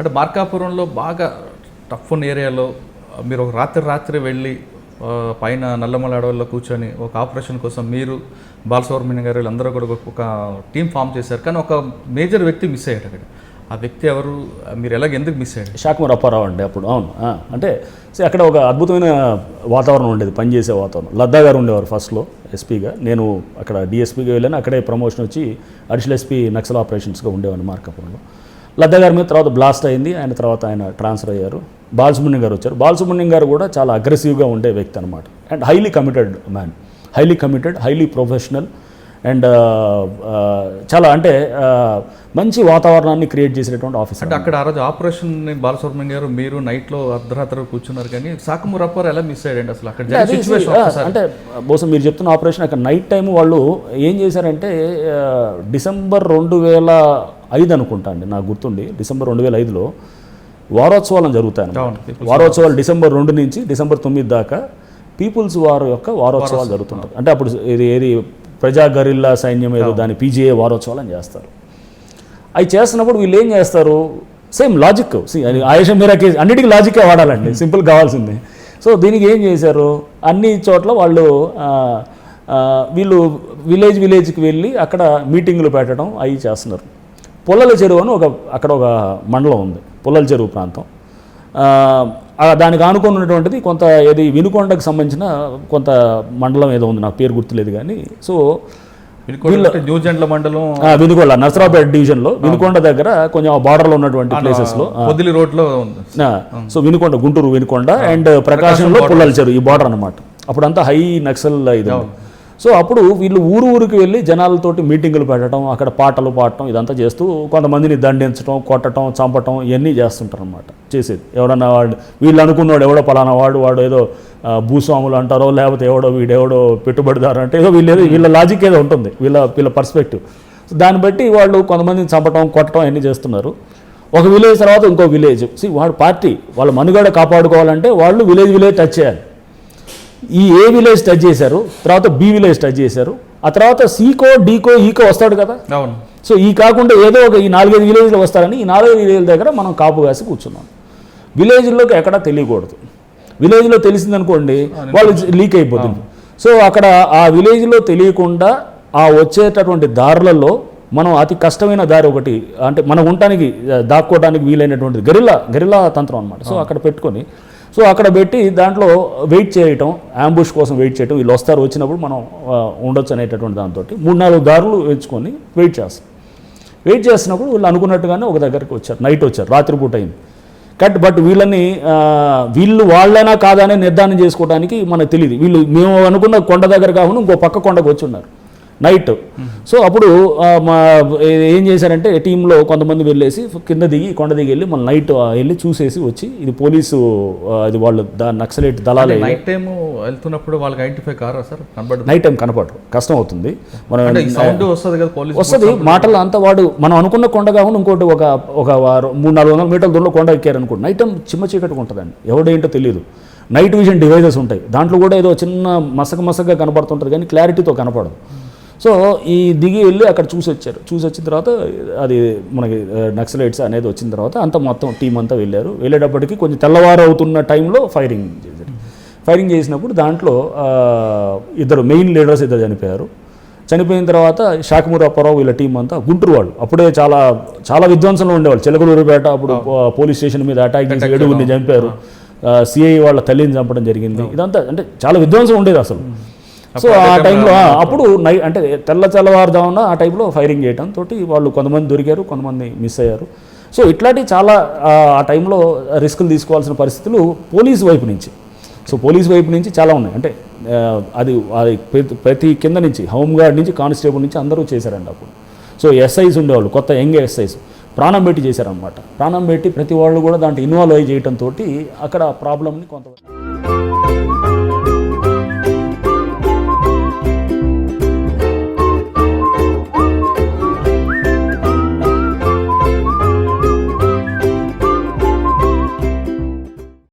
అంటే మార్కాపురంలో బాగా టఫ్ ఉన్న ఏరియాలో మీరు ఒక రాత్రి రాత్రి వెళ్ళి పైన నల్లమల అడవుల్లో కూర్చొని ఒక ఆపరేషన్ కోసం మీరు బాలసుబ్రహ్మణ్యం గారు వీళ్ళందరూ కూడా ఒక- టీం ఫామ్ చేశారు. కానీ ఒక మేజర్ వ్యక్తి మిస్ అయ్యాడు అక్కడ. ఆ వ్యక్తి ఎవరు? మీరు ఎలాగ ఎందుకు మిస్ అయ్యాడు షాక్మర్ అప్పారావు అండి అప్పుడు. అవును. అంటే see, అక్కడ ఒక అద్భుతమైన వాతావరణం ఉండేది పనిచేసే వాతావరణం. లద్దా గారు ఉండేవారు ఫస్ట్లో ఎస్పీగా నేను అక్కడ డిఎస్పీగా వెళ్ళాను. అక్కడే ప్రమోషన్ వచ్చి అడిషనల్ ఎస్పీ నక్సల్ ఆపరేషన్స్గా ఉండేవాడిని మార్కాపురంలో. లద్దా గారి మీద తర్వాత బ్లాస్ట్ అయింది ఆయన తర్వాత ఆయన ట్రాన్స్ఫర్ అయ్యారు. బాలసుబ్రహ్మణ్యం గారు వచ్చారు. బాలసుబ్రహ్మణ్యం గారు కూడా చాలా అగ్రెసివ్గా ఉండే వ్యక్తి అనమాట and highly committed man highly committed highly professional and చాలా అంటే ఆ, మంచి వాతావరణాన్ని క్రియేట్ చేసేటటువంటి ఆఫీసర్ అంటే అక్కడ ఆ రోజు ఆపరేషన్ బాలసుబ్రహ్మణ్యం గారు మీరు నైట్లో అర్ధరాత్రి కూర్చున్నారు కానీ సాకమూరు అప్పారు ఎలా మిస్ అయ్యాడండి అసలు? అక్కడ ఒక్కసారి. అంటే బహుశా మీరు చెప్తున్న ఆపరేషన్ అక్కడ నైట్ టైం వాళ్ళు ఏం చేశారంటే డిసెంబర్ రెండు వేల ఐదు అనుకుంటా అండి నాకు గుర్తుంది. డిసెంబర్ రెండు వేల ఐదులో వారోత్సవాలు జరుగుతాయి. వారోత్సవాలు డిసెంబర్ రెండు నుంచి డిసెంబర్ తొమ్మిది దాకా పీపుల్స్ వార్ యొక్క వారోత్సవాలు జరుగుతుంటాయి. అంటే అప్పుడు ఇది ఏది ప్రజా గరిల్లా సైన్యం ఏదో దాని పీజీఏ వారోత్సవాలు అని చేస్తారు. అవి చేస్తున్నప్పుడు వీళ్ళు ఏం చేస్తారు? Same logic Ayusha Meera case అన్నిటికీ లాజికే వాడాలండి. సింపుల్ కావాల్సింది. సో దీనికి ఏం చేశారు? అన్ని చోట్ల వాళ్ళు వీళ్ళు విలేజ్ విలేజ్కి వెళ్ళి అక్కడ మీటింగులు పెట్టడం అవి చేస్తున్నారు. పుల్లల చెరువు అని ఒక అక్కడ ఒక మండలం ఉంది పుల్లల చెరువు ప్రాంతం. దానికి ఆనుకొని ఉన్నటువంటిది కొంత ఏది వినుకొండకు సంబంధించిన కొంత మండలం ఏదో ఉంది నాకు పేరు గుర్తులేదు కానీ. సో న్యూజిలాండ్ల మండలం. వినుకొండ నర్సరావుపేట డివిజన్లో వినుకొండ దగ్గర కొంచెం బార్డర్లో ఉన్నటువంటి ప్లేసెస్లో పొదిలి రోడ్లో ఉంది. సో వినుకొండ గుంటూరు వినుకొండ అండ్ ప్రకాశంలో పుల్లల చెరువు ఈ బార్డర్ అనమాట అప్పుడంతా హై నక్సల్ ఇది. సో అప్పుడు వీళ్ళు ఊరు ఊరికి వెళ్ళి జనాలతోటి మీటింగులు పెట్టడం అక్కడ పాటలు పాడటం ఇదంతా చేస్తూ కొంతమందిని దండించడం కొట్టడం చంపటం ఇవన్నీ చేస్తుంటారు అనమాట చేసేది. ఎవడన్నా వాడు వీళ్ళు అనుకున్నాడు ఎవడో పలానా వాడు వాడు ఏదో భూస్వాములు అంటారో లేకపోతే ఎవడో వీడెవడో పెట్టుబడిదారు అంటే ఏదో వీళ్ళు వీళ్ళ లాజిక్ ఏదో ఉంటుంది వీళ్ళ వీళ్ళ పర్స్పెక్టివ్ సో దాన్ని బట్టి వాళ్ళు కొంతమందిని చంపటం కొట్టడం అన్నీ చేస్తున్నారు. ఒక విలేజ్ తర్వాత ఇంకో విలేజ్ సి వాడు పార్టీ వాళ్ళ మనుగడ కాపాడుకోవాలంటే వాళ్ళు విలేజ్ విలేజ్ టచ్ చేయాలి. ఈ ఏ విలేజ్ టచ్ చేశారు తర్వాత బి విలేజ్ టచ్ చేశారు. ఆ తర్వాత సీకో డీకో ఈకో వస్తాడు కదా? అవును. సో ఈ కాకుండా ఏదో ఒక ఈ నాలుగైదు విలేజ్లు వస్తారని ఈ నాలుగైదు విలేజ్ల దగ్గర మనం కాపు కాసి కూర్చున్నాం. విలేజ్లోకి ఎక్కడా తెలియకూడదు. విలేజ్లో తెలిసిందనుకోండి వాళ్ళు లీక్ అయిపోతుంది. సో అక్కడ ఆ విలేజ్లో తెలియకుండా ఆ వచ్చేటటువంటి దారులలో మనం అతి కష్టమైన దారి ఒకటి అంటే మనం ఉండటానికి దాక్కోవడానికి వీలైనటువంటి గరిల్లా గరిల్లా తంత్రం అనమాట సో అక్కడ పెట్టుకొని సో అక్కడ పెట్టి దాంట్లో వెయిట్ చేయటం అంబుష్ కోసం వెయిట్ చేయటం వీళ్ళు వస్తారు వచ్చినప్పుడు మనం ఉండొచ్చు అనేటటువంటి దాంతో మూడు నాలుగు దారులు ఎంచుకొని వెయిట్ చేస్తాం. వెయిట్ చేస్తున్నప్పుడు వీళ్ళు అనుకున్నట్టుగానే ఒక దగ్గరికి వచ్చారు నైట్ వచ్చారు రాత్రిపూట అయింది. కట్ బట్ వీళ్ళని వీళ్ళు వాళ్ళైనా కాదని నిర్ధారణ చేసుకోవడానికి మనకు తెలియదు వీళ్ళు మేము అనుకున్న కొండ దగ్గర కాకుండా ఇంకో పక్క కొండకు వచ్చి ఉన్నారు. నైట్. సో అప్పుడు ఏ- చేశారంటే టీంలో కొంతమంది వెళ్ళేసి కింద దిగి కొండ దిగి వెళ్ళి మన నైట్ వెళ్ళి చూసేసి వచ్చి ఇది పోలీసు ఇది వాళ్ళు నక్సలైట్ దళాలే నైట్ టైం వెళ్తున్నప్పుడు వాళ్ళకి ఐడెంటిఫై కారా సార్? కనబడదు. నైట్ టైం కనపడరు. కష్టం అవుతుంది. మనం సౌండ్ వస్తుంది కదా పోలీస్ వస్తుంది. మాటలు అంతా వాడు మనం అనుకున్న కొండ కాకుండా ఇంకోటి ఒక ఒక వారం మూడు నాలుగు వందల మీటర్ల దూరంలో కొండ ఎక్కారు అనుకో నైట్ టైం చిమ్మ చీకటిగా ఉంటుందండి. ఎవడేంటో తెలియదు నైట్ విజన్ డివైజెస్ ఉంటాయి. దాంట్లో కూడా ఏదో చిన్న మసక మసకగా కనపడుతుంటుంది కానీ క్లారిటీతో కనపడదు. సో ఈ దిగి వెళ్ళి అక్కడ చూసి వచ్చారు. చూసి వచ్చిన తర్వాత అది మనకి నక్సలైట్స్ అనేది వచ్చిన తర్వాత అంతా మొత్తం టీం అంతా వెళ్ళారు. వెళ్ళేటప్పటికి కొంచెం తెల్లవారు అవుతున్న టైంలో ఫైరింగ్ చేశారు. ఫైరింగ్ చేసినప్పుడు దాంట్లో ఇద్దరు మెయిన్ లీడర్స్ ఇద్దరు చనిపోయారు. చనిపోయిన తర్వాత శాఖమూరు అప్పారావు వీళ్ళ టీం అంతా గుంటూరు వాళ్ళు. అప్పుడే చాలా చాలా విధ్వంసంలో ఉండేవాళ్ళు. చిలకలూరుపేట అప్పుడు పోలీస్ స్టేషన్ మీద అటాక్ చేసి ఏడుగురిని చంపారు. సిఐ వాళ్ళ తల్లిని చంపడం జరిగింది. ఇదంతా అంటే చాలా విధ్వంసం ఉండేది అసలు. సో ఆ టైంలో అప్పుడు నై అంటే తెల్ల తెల్లవారుదామున ఆ టైంలో ఫైరింగ్ చేయడం తోటి వాళ్ళు కొంతమంది దొరికారు కొంతమంది మిస్ అయ్యారు. సో ఇట్లాంటి చాలా ఆ, టైంలో రిస్కులు తీసుకోవాల్సిన పరిస్థితులు పోలీసు వైపు నుంచి. సో పోలీస్ వైపు నుంచి చాలా ఉన్నాయి. అంటే అది అది ప్రతి- ప్రతి కింద నుంచి హోంగార్డ్ నుంచి కానిస్టేబుల్ నుంచి అందరూ చేశారండి అప్పుడు. సో ఎస్ఐస్ ఉండేవాళ్ళు కొత్త యంగ్ ఎస్ఐస్. ప్రాణం పెట్టి చేశారనమాట ప్రాణం పెట్టి ప్రతి వాళ్ళు కూడా దాంట్లో ఇన్వాల్వ్ అయ్యి చేయడంతో అక్కడ ప్రాబ్లమ్ని కొంత